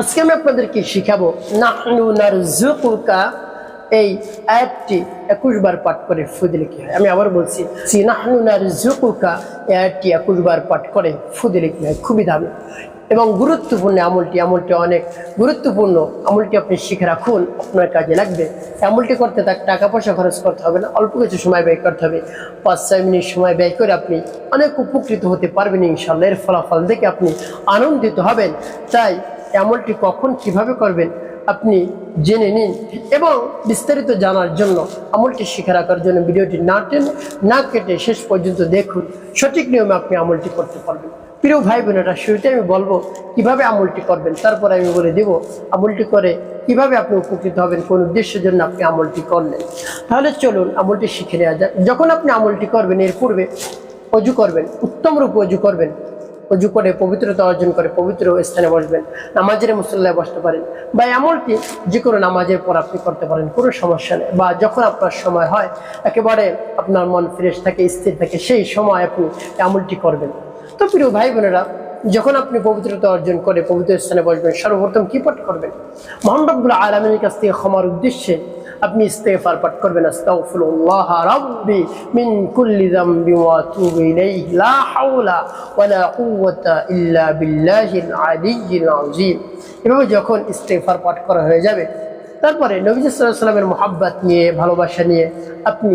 আজকে আমি আপনাদেরকে শিখাবো নারজুকুকা এই আয়াতটি একুশ বার পাঠ করে ফুদিলে কি হয়? আমি আবার বলছি সি এই একুশ বার পাঠ করে ফুদিলে কি হয়? খুবই দামি। এবং গুরুত্বপূর্ণ আমলটি আমলটি অনেক গুরুত্বপূর্ণ। আমলটি আপনি শিখে রাখুন, আপনার কাজে লাগবে। আমলটি করতে তার টাকা পয়সা খরচ করতে হবে না, অল্প কিছু সময় ব্যয় করতে হবে। পাঁচ ছয় মিনিট সময় ব্যয় করে আপনি অনেক উপকৃত হতে পারবেন ইনশাল্লাহ এর ফলাফল দেখে আপনি আনন্দিত হবেন। তাই আমলটি কখন কীভাবে করবেন আপনি জেনে নিন এবং বিস্তারিত জানার জন্য আমলটি শিখে রাখার জন্য ভিডিওটি না টেনে, না কেটে শেষ পর্যন্ত দেখুন। সঠিক নিয়মে আপনি আমলটি করতে পারবেন। প্রিয় ভাই বোনেরা শুরুতে আমি বলব, কীভাবে আমলটি করবেন? তারপর আমি বলে দেব, আমলটি করে কীভাবে আপনি উপকৃত হবেন, কোন উদ্দেশ্যের জন্য আপনি আমলটি করলেন। তাহলে চলুন, আমলটি শিখে নেওয়া যাক। যখন আপনি আমলটি করবেন, এর পূর্বে অজু করবেন, উত্তম রূপে অজু করবেন। অজু করে পবিত্রতা অর্জন করে, পবিত্র স্থানে বসবেন, নামাজের মুসল্লায় বসতে পারেন বা এমনকি যে কোনো নামাজের পর আপনি করতে পারেন, কোনো সমস্যা নেই। বা যখন আপনার সময় হয়, একেবারে আপনার মন ফ্রেশ থাকে, স্থির থাকে, সেই সময় আপনি আমলটি করবেন। তো প্রিয় ভাই বোনেরা যখন আপনি পবিত্রতা অর্জন করে পবিত্র স্থানে বসবেন, সর্বপ্রথম কি পাঠ করবেন? মোহাম্মদুল আলমের কাছ থেকে ক্ষমার উদ্দেশ্যে আপনি ইস্তেফার পাঠ করবেন ইল্লা এভাবে যখন ইস্তেফার পাঠ করা হয়ে যাবে, তারপরে নবী সাল্লাল্লাহু আলাইহি মোহাব্বত নিয়ে, ভালোবাসা নিয়ে আপনি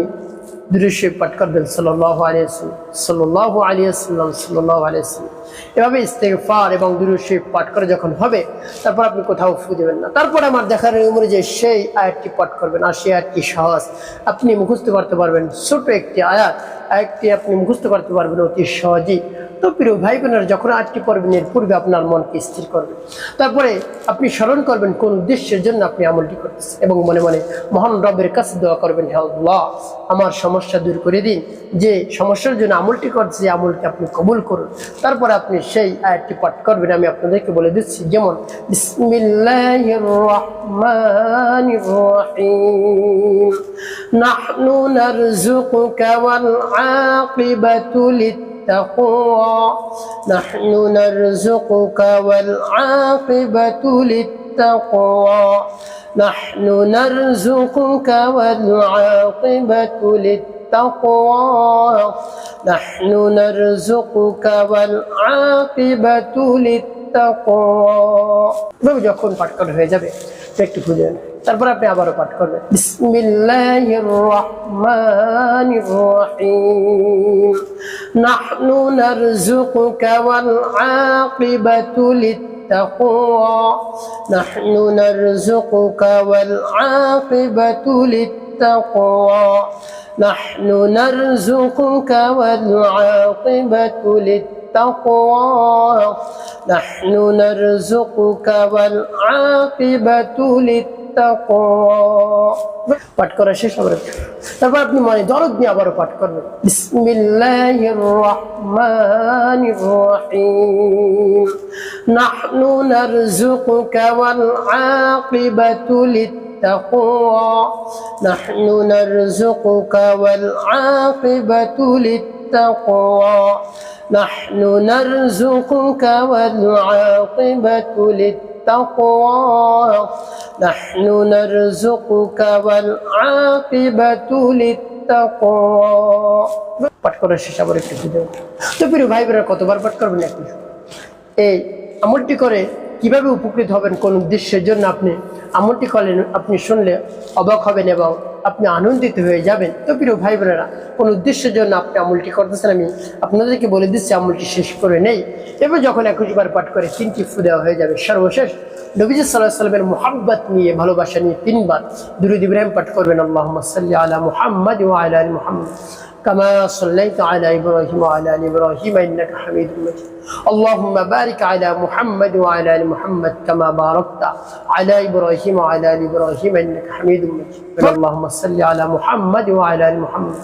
দৃশ্য পাঠ করবেন সাল্লাহ আলিয়াল্লাম সাল্লাহ আলিয়াল্লাম সাল্লাহ আলিয়াল্লাম এভাবে ইস্তেফার এবং দৃশ্য পাঠ করে যখন হবে, তারপর আপনি কোথাও ফু দেবেন না। তারপর আমার দেখার উমরে যে সেই আয়াতটি পাঠ করবেন। আর সেই আয়াতটি সহজ। আপনি মুখস্থ করতে পারবেন। ছোট একটি আয়াত। আয়াতটি আপনি মুখস্থ করতে পারবেন অতি সহজেই। তো প্রিয় ভাই বোনেরা যখন আটটি পড়বেন, এর পূর্বে আপনার মনকে স্থির করবেন। তারপরে আপনি স্মরণ করবেন কোন উদ্দেশ্যের জন্য আপনি আমলটি করতেছেন। এবং মনে মনে, মহান রবের কাছে দোয়া করবেন হে আল্লাহ, আমার সমস্যা দূর করে দিন। যে সমস্যার জন্য আমলটি করছে আমলটি আপনি কবুল করুন। তারপরে আপনি সেই আয়াতটি পাঠ করবেন আমি আপনাদেরকে বলে দিচ্ছি যেমন বিসমিল্লাহির রহমানির রহিম নাহনু নারযুকুকা ওয়াল আকিবাতু লিত التقوى نحن نرزقك والعاقبة للتقوى نحن نرزقك والعاقبة للتقوى نحن نرزقك والعاقبة للتقوى যখন পাঠ করা হয়ে যাবে একটু খুঁজে নেন তারপর আপনি আবারও পাঠ করবেন বিসমিল্লাহির রহমানির রহিম নাহনু নারযুকুকা ওয়াল আকিবাতু লিত্তাকওয়া নাহনু নারযুকুকা ওয়াল আকিবাতু লিত্তাকওয়া نحن نرزقك والعاقبة للتقوى نحن نرزقك والعاقبة للتقوى পাঠ করা শেষ হবে তারপর আপনি মনে দরদ নিয়ে আবারও পাঠ করবেন বিসমিল্লাহির রহমানির রহিম নাহনু নারযুকুকা ওয়াল আকিবাতু লিত্তাকওয়া নাহনু নারযুকুকা ওয়াল আকিবাতু লিত্তাকওয়া نحن نرزقك والعاقبة للتقوى نحن نرزقك والعاقبة للتقوى পাঠ করার শেষ আবার একটু খুঁজে তো প্রিয় ভাই বোনেরা কতবার পাঠ করবেন একটু এই আমলটি করে কীভাবে উপকৃত হবেন, কোন উদ্দেশ্যের জন্য আপনি আমলটি করলেন, আপনি শুনলে অবাক হবেন এবং আপনি আনন্দিত হয়ে যাবেন। তো প্রিয় ভাই বোনেরা, কোন উদ্দেশ্যের জন্য আপনি আমলটি করতেছেন আমি আপনাদেরকে বলে দিচ্ছি, আমলটি শেষ করে নেই। এবার যখন একুশবার পাঠ করে তিনটি ফু দেওয়া হয়ে যাবে, সর্বশেষ নবীজ সাল্লাহ সাল্লামের মোহাব্বত নিয়ে, ভালোবাসা নিয়ে তিনবার দুরুদ ইব্রাহিম পাঠ করবেন আল্লাহ সাল্লি আলা মুহাম্মদ ও আলা আলী মুহাম্মদ। كما صليت على إبراهيم وعلى آل إبراهيم إنك حميد مجيد. اللهم بارك على محمد وعلى آل محمد كما باركت على إبراهيم وعلى آل إبراهيم إنك حميد مجيد. اللهم صل على محمد وعلى آل محمد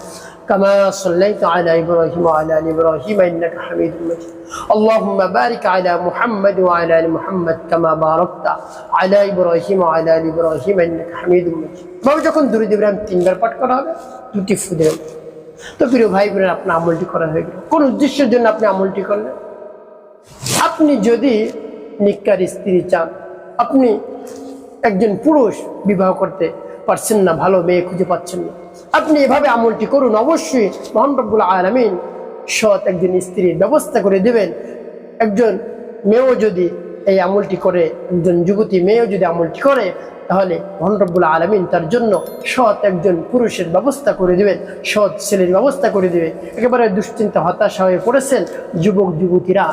كما صليت على إبراهيم وعلى آل إبراهيم إنك حميد مجيد. اللهم بارك على محمد وعلى آل محمد كما باركت على إبراهيم وعلى آل إبراهيم إنك حميد مجيد. ما بجكون درود إبراهيم تنبر بات کرا ہے তো প্রিয় ভাই বোনের আপনার আমলটি করা হয়ে গেল। কোন উদ্দেশ্যের জন্য আপনি আমলটি করলেন? আপনি যদি নিকার স্ত্রী চান, আপনি একজন পুরুষ বিবাহ করতে পারছেন না, ভালো মেয়ে খুঁজে পাচ্ছেন না, আপনি এভাবে আমলটি করুন, অবশ্যই মোহান রব্বুল আলমিন সৎ একজন স্ত্রীর ব্যবস্থা করে দেবেন। একজন মেয়েও যদি এই আমলটি করে একজন যুবতী মেয়েও যদি আমলটি করে, তাহলে মোহান রব্বুল আলমিন তার জন্য সৎ একজন পুরুষের ব্যবস্থা করে দেবেন, সৎ ছেলের ব্যবস্থা করে দেবে। একেবারে দুশ্চিন্তা, হতাশা হয়ে পড়েছেন যুবক, যুবতীরা।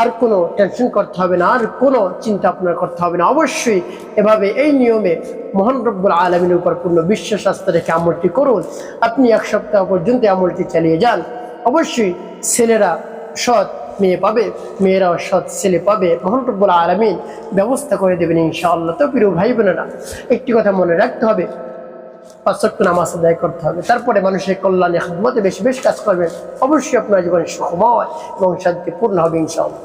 আর কোনো টেনশন করতে হবে না, আর কোনো চিন্তা আপনার করতে হবে না। অবশ্যই এভাবে এই নিয়মে মোহন রব্বুল আলমীর উপর পূর্ণ বিশ্বাস, আস্থা রেখে আমলটি করুন। আপনি এক সপ্তাহ পর্যন্ত আমলটি চালিয়ে যান। অবশ্যই ছেলেরা সৎ মেয়ে পাবে, মেয়েরাও সৎ ছেলে পাবে। মোহন রব্বুল আলমিন, ব্যবস্থা করে দেবেন ইনশাআল্লাহ। তো প্রিয় ভাই বোনেরা, একটি কথা মনে রাখতে হবে। পাঁচক্য নামাজ আদায় করতে হবে। তারপরে মানুষের কল্যাণে মতে বেশি বেশ কাজ করবেন। অবশ্যই আপনার জীবন সুখময় এবং শান্তিপূর্ণ হবে ইনশাআল্লাহ।